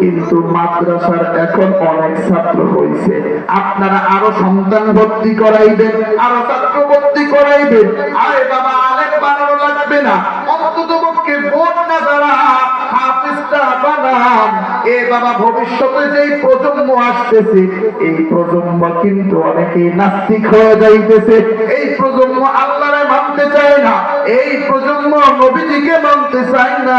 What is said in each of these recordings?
কিন্তু মাদ্রাসার এখন অনেক ছাত্র হয়েছে। আপনারা আরও সন্তান ভর্তি করাইবেন, আরও ছাত্র ভর্তি করাইবেন। আরে বাবা, আলেম বানানো লাগবে না। অন্তত পক্ষে বোন না আসতেছে, এই প্রজন্ম কিন্তু অনেকে নাস্তিক হয়ে যাইতেছে। এই প্রজন্ম মানতে চায় না। এই প্রজন্ম নবীজিকে মানতে চায় না।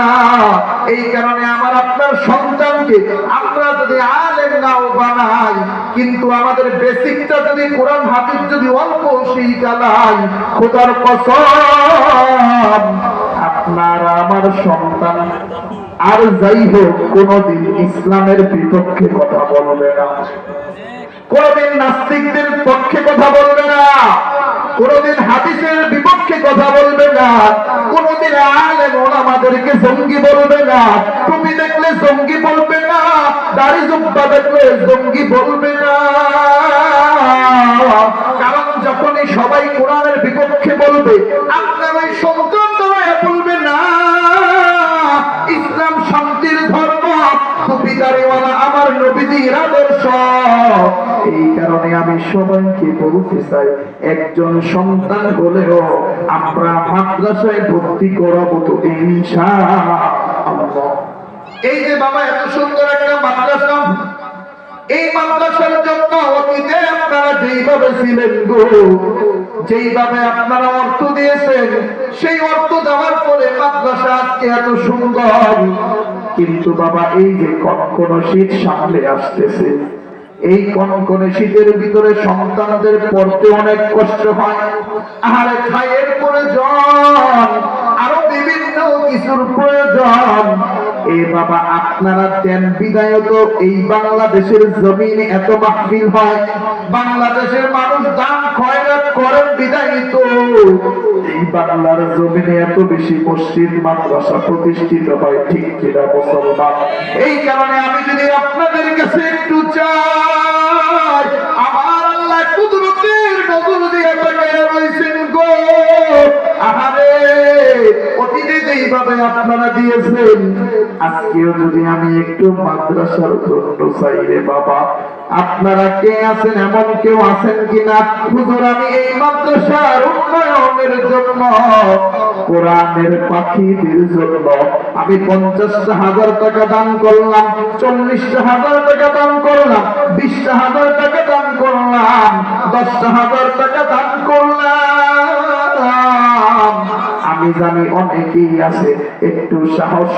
এই কারণে আমার আপনার সন্তানকে আমরা যদি আলেম নাও বানাই, কিন্তু আমাদের বেসিকটা যদি কোরআন হাফিজ যদি অল্প সেই শিখালাই খোদার কসম, আপনার আমার সন্তান আর যাই হোক, কোনদিন ইসলামের বিপক্ষে কথা বলবে না। কোনদিন নাস্তিকদের পক্ষে কথা বলবে না। কোনদিন হাদিসের বিপক্ষে কথা বলবে না কোনদিন আলেম আমাদেরকে জঙ্গি বলবে না। তুমি দেখলে জঙ্গি বলবে না। দাড়ি জুব্বা দেখলে জঙ্গি বলবে না। কারণ যখনই সবাই কোরআনের বিপক্ষে বলবে, আপনার ওই সন্তান বলবে না। ইসলাম শান্তির ধর্ম। টুপিদারিওয়ালা আমার নবীজির আদর্শ। এই কারণে আমি সবাইকে বলতে চাই, একজন সন্তান হলেও আমরা মাদ্রাসায় ভর্তি করাবো তো ইনশাআল্লাহ এই যে বাবা, এত সুন্দর একটা মাদ্রাসা। এই মাদ্রাসার জন্য অতীতে আপনারা যেইভাবে ছিলেন গো, যেইভাবে আপনারা অর্থ দিয়েছেন, সেই অর্থ দেওয়ার পরে মাদ্রাসা আজকে এত সুন্দর। কিন্তু বাবা, এই যে কনকন শীত সামনে আসতেছে এই কনকনে শীতের ভিতরে সন্তানদের পড়তে অনেক কষ্ট হয়। আহারে প্রয়োজন, আরও বিভিন্ন কিছুর প্রয়োজন। এ বাবা, আপনারা দেন এই বাংলাদেশের জমিনে এত মাহফিল হয়। বাংলাদেশের মানুষ দান বাংলার জমিনে এত বেশি মসজিদ, মাদ্রাসা প্রতিষ্ঠিত হয় ঠিক কিনা মুসলমান? এই কারণে আমি যদি আপনাদের কাছে একটু চাই যেইভাবে আপনারা দিয়েছেন, আজকেও যদি আমি একটু মাদ্রাসার জন্য বাবা, আপনারা কে আছেন, এমন কেউ আছেন কিনা? হুজুর, আমি এই মাদ্রাসার উন্নয়নের জন্য, কোরআনের পাখিদের জন্য, আমি পঞ্চাশটা হাজার টাকা দান করলাম চল্লিশ হাজার টাকা দান করলাম, বিশটা হাজার টাকা দান করলাম দশ হাজার টাকা দান করলাম। আমি জানি অনেকেই আছে একটু সাহস